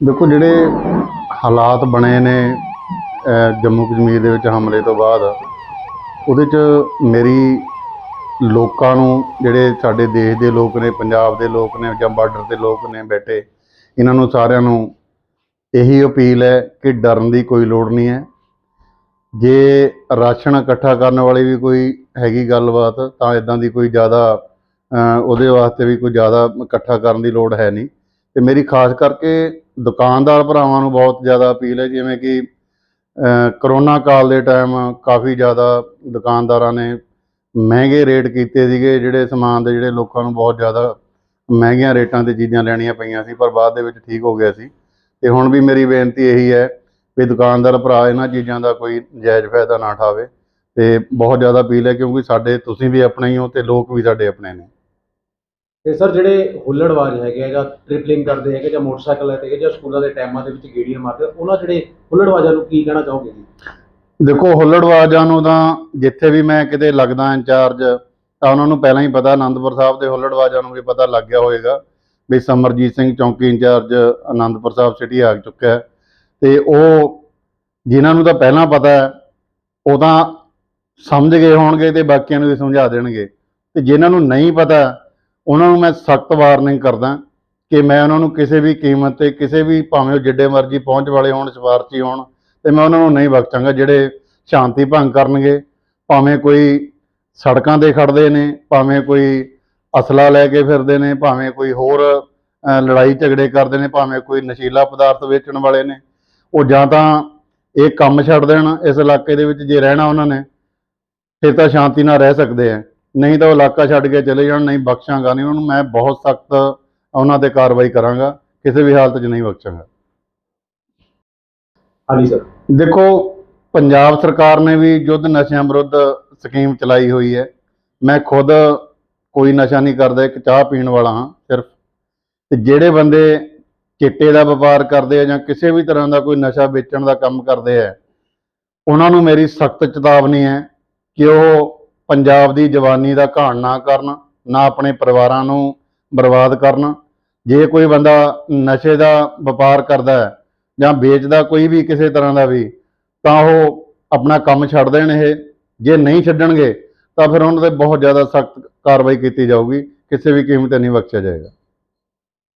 ਦੇਖੋ ਜਿਹੜੇ ਹਾਲਾਤ ਬਣੇ ਨੇ ਜੰਮੂ ਕਸ਼ਮੀਰ ਦੇ ਵਿੱਚ ਹਮਲੇ ਤੋਂ ਬਾਅਦ, ਉਹਦੇ 'ਚ ਮੇਰੀ ਲੋਕਾਂ ਨੂੰ, ਜਿਹੜੇ ਸਾਡੇ ਦੇਸ਼ ਦੇ ਲੋਕ ਨੇ, ਪੰਜਾਬ ਦੇ ਲੋਕ ਨੇ ਜਾਂ ਬਾਰਡਰ ਦੇ ਲੋਕ ਨੇ ਬੈਠੇ, ਇਹਨਾਂ ਨੂੰ ਸਾਰਿਆਂ ਨੂੰ ਇਹੀ ਅਪੀਲ ਹੈ ਕਿ ਡਰਨ ਦੀ ਕੋਈ ਲੋੜ ਨਹੀਂ ਹੈ। ਜੇ ਰਾਸ਼ਨ ਇਕੱਠਾ ਕਰਨ ਵਾਲੀ ਵੀ ਕੋਈ ਹੈਗੀ ਗੱਲਬਾਤ, ਤਾਂ ਇਦਾਂ ਦੀ ਕੋਈ ਜ਼ਿਆਦਾ ਉਹਦੇ ਵਾਸਤੇ ਵੀ ਕੋਈ ਜ਼ਿਆਦਾ ਇਕੱਠਾ ਕਰਨ ਦੀ ਲੋੜ ਹੈ ਨਹੀਂ। ਤੇ ਮੇਰੀ ਖਾਸ ਕਰਕੇ ਦੁਕਾਨਦਾਰ ਭਰਾਵਾਂ ਨੂੰ ਬਹੁਤ ਜ਼ਿਆਦਾ ਅਪੀਲ ਹੈ, ਜਿਵੇਂ ਕਿ ਕਰੋਨਾ ਕਾਲ ਦੇ ਟਾਈਮ ਕਾਫੀ ਜ਼ਿਆਦਾ ਦੁਕਾਨਦਾਰਾਂ ਨੇ ਮਹਿੰਗੇ ਰੇਟ ਕੀਤੇ ਸੀਗੇ, ਜਿਹੜੇ ਸਮਾਨ ਦੇ ਜਿਹੜੇ ਲੋਕਾਂ ਨੂੰ ਬਹੁਤ ਜ਼ਿਆਦਾ ਮਹਿੰਗੀਆਂ ਰੇਟਾਂ ਤੇ ਚੀਜ਼ਾਂ ਲੈਣੀਆਂ ਪਈਆਂ ਸੀ, ਪਰ ਬਾਅਦ ਦੇ ਵਿੱਚ ਠੀਕ ਹੋ ਗਿਆ ਸੀ। ਤੇ ਹੁਣ ਵੀ ਮੇਰੀ ਬੇਨਤੀ ਇਹੀ ਹੈ ਵੀ ਦੁਕਾਨਦਾਰ ਭਰਾ ਇਹਨਾਂ ਚੀਜ਼ਾਂ ਦਾ ਕੋਈ ਜਾਇਜ਼ ਫਾਇਦਾ ਨਾ ਉਠਾਵੇ। ਤੇ ਬਹੁਤ ਜ਼ਿਆਦਾ ਅਪੀਲ ਹੈ, ਕਿਉਂਕਿ ਸਾਡੇ ਤੁਸੀਂ ਵੀ ਆਪਣੇ ਹੀ ਹੋ ਤੇ ਲੋਕ ਵੀ ਸਾਡੇ ਆਪਣੇ ਨੇ। ਤੇ ਸਰ ਜਿਹੜੇ ਹੁੱਲੜਬਾਜ਼ ਹੈਗੇ ਆ ਜਾਂ ਟ੍ਰਿਪਲਿੰਗ ਕਰਦੇ ਹੈਗੇ ਜਾਂ ਮੋਟਰਸਾਈਕਲ ਤੇ ਜਾਂ ਸਕੂਲਾਂ ਦੇ ਟਾਈਮਾਂ ਦੇ ਵਿੱਚ ਗੇੜੀਆਂ ਮਾਰਦੇ ਉਹਨਾਂ ਜਿਹੜੇ ਹੁੱਲੜਬਾਜ਼ਾਂ ਨੂੰ ਕੀ ਕਹਿਣਾ ਚਾਹੋਗੇ ਜੀ? ਦੇਖੋ ਹੁੱਲੜਵਾਜਾਂ ਨੂੰ ਤਾਂ ਜਿੱਥੇ ਵੀ ਮੈਂ ਕਿਤੇ ਲੱਗਦਾ ਇੰਚਾਰਜ, ਤਾਂ ਉਹਨਾਂ ਨੂੰ ਪਹਿਲਾਂ ਹੀ ਪਤਾ ਆਨੰਦਪੁਰ ਸਾਹਿਬ ਦੇ ਹੁੱਲੜਵਾਜਾਂ ਨੂੰ ਵੀ ਪਤਾ ਲੱਗ ਗਿਆ ਹੋਵੇਗਾ ਵੀ ਸਮਰਜੀਤ ਸਿੰਘ ਚੌਂਕੀ ਇੰਚਾਰਜ ਆਨੰਦਪੁਰ ਸਾਹਿਬ ਸਿਟੀ ਆ ਚੁੱਕਾ ਹੈ। ਤੇ ਉਹ, ਜਿਨ੍ਹਾਂ ਨੂੰ ਤਾਂ ਪਹਿਲਾਂ ਪਤਾ ਹੈ, ਉਹ ਤਾਂ ਸਮਝ ਗਏ ਹੋਣਗੇ ਤੇ ਬਾਕੀਆਂ ਨੂੰ ਵੀ ਸਮਝਾ ਦੇਣਗੇ। ਤੇ ਜਿਨ੍ਹਾਂ ਨੂੰ ਨਹੀਂ ਪਤਾ ਉਹਨਾਂ ਨੂੰ ਮੈਂ ਸਖਤ ਵਾਰਨਿੰਗ ਕਰਦਾ ਕਿ ਮੈਂ ਉਹਨਾਂ ਨੂੰ ਕਿਸੇ ਵੀ ਕੀਮਤ ਤੇ, ਕਿਸੇ ਵੀ ਭਾਵੇਂ ਉਹ ਜਿੱਡੇ ਮਰਜ਼ੀ ਪਹੁੰਚ ਵਾਲੇ ਹੋਣ ਸਿਫਾਰਸ਼ੀ ਹੋਣ, ਤੇ ਮੈਂ ਉਹਨਾਂ ਨੂੰ ਨਹੀਂ ਬਖਸ਼ਾਂਗਾ। ਜਿਹੜੇ ਸ਼ਾਂਤੀ ਭੰਗ ਕਰਨਗੇ, ਭਾਵੇਂ ਕੋਈ ਸੜਕਾਂ ਤੇ ਖੜਦੇ ਨੇ, ਭਾਵੇਂ ਕੋਈ ਅਸਲਾ ਲੈ ਕੇ ਫਿਰਦੇ ਨੇ, ਭਾਵੇਂ ਕੋਈ ਹੋਰ ਲੜਾਈ ਝਗੜੇ ਕਰਦੇ ਨੇ, ਭਾਵੇਂ ਕੋਈ ਨਸ਼ੀਲਾ ਪਦਾਰਥ ਵੇਚਣ ਵਾਲੇ ਨੇ, ਉਹ ਜਾਂ ਤਾਂ ਇਹ ਕੰਮ ਛੱਡ ਦੇਣ ਇਸ ਇਲਾਕੇ ਦੇ ਵਿੱਚ ਜੇ ਰਹਿਣਾ ਉਹਨਾਂ ਨੇ, ਫਿਰ ਤਾਂ ਸ਼ਾਂਤੀ ਨਾਲ ਰਹਿ ਸਕਦੇ ਆ। ਨਹੀਂ ਤਾਂ ਉਹ ਇਲਾਕਾ ਛੱਡ ਕੇ ਚਲੇ ਜਾਣ ਨਹੀਂ ਬਖਸ਼ਾਂਗਾ ਨਹੀਂ ਉਹਨਾਂ ਨੂੰ ਮੈਂ ਬਹੁਤ ਸਖਤ ਉਹਨਾਂ ਤੇ ਕਾਰਵਾਈ ਕਰਾਂਗਾ ਕਿਸੇ ਵੀ ਹਾਲਤ 'ਚ ਨਹੀਂ ਬਖਸ਼ਾਂਗਾ। ਹਾਂਜੀ ਸਰ। ਦੇਖੋ ਪੰਜਾਬ ਸਰਕਾਰ ਨੇ ਵੀ ਯੁੱਧ ਨਸ਼ਿਆਂ ਵਿਰੁੱਧ ਸਕੀਮ ਚਲਾਈ ਹੋਈ ਹੈ। ਮੈਂ ਖੁਦ ਕੋਈ ਨਸ਼ਾ ਨਹੀਂ ਕਰਦਾ ਇੱਕ ਚਾਹ ਪੀਣ ਵਾਲਾ ਹਾਂ ਸਿਰਫ। ਤੇ ਜਿਹੜੇ ਬੰਦੇ ਚਿੱਟੇ ਦਾ ਵਪਾਰ ਕਰਦੇ ਆ ਜਾਂ ਕਿਸੇ ਵੀ ਤਰ੍ਹਾਂ ਦਾ ਕੋਈ ਨਸ਼ਾ ਵੇਚਣ ਦਾ ਕੰਮ ਕਰਦੇ ਆ ਉਹਨਾਂ ਨੂੰ ਮੇਰੀ ਸਖਤ ਚੇਤਾਵਨੀ ਹੈ ਕਿ ਉਹ ਪੰਜਾਬ ਦੀ ਜਵਾਨੀ ਦਾ ਘਾਣ ਨਾ ਕਰਨ, ਨਾ ਆਪਣੇ ਪਰਿਵਾਰਾਂ ਨੂੰ ਬਰਬਾਦ ਕਰਨ, ਜੇ ਕੋਈ ਬੰਦਾ ਨਸ਼ੇ ਦਾ ਵਪਾਰ ਕਰਦਾ ਹੈ ਜਾਂ ਵੇਚਦਾ ਕੋਈ ਵੀ ਕਿਸੇ ਤਰ੍ਹਾਂ ਦਾ ਵੀ, ਤਾਂ ਉਹ ਆਪਣਾ ਕੰਮ ਛੱਡ ਦੇਣ ਇਹ। ਜੇ ਨਹੀਂ ਛੱਡਣਗੇ, ਤਾਂ ਫਿਰ ਉਹਨਾਂ ਤੇ ਬਹੁਤ ਜ਼ਿਆਦਾ ਸਖਤ ਕਾਰਵਾਈ ਕੀਤੀ ਜਾਊਗੀ, ਕਿਸੇ ਵੀ ਕੀਮਤ ਤੇ ਨਹੀਂ ਬਖਸ਼ਿਆ ਜਾਏਗਾ।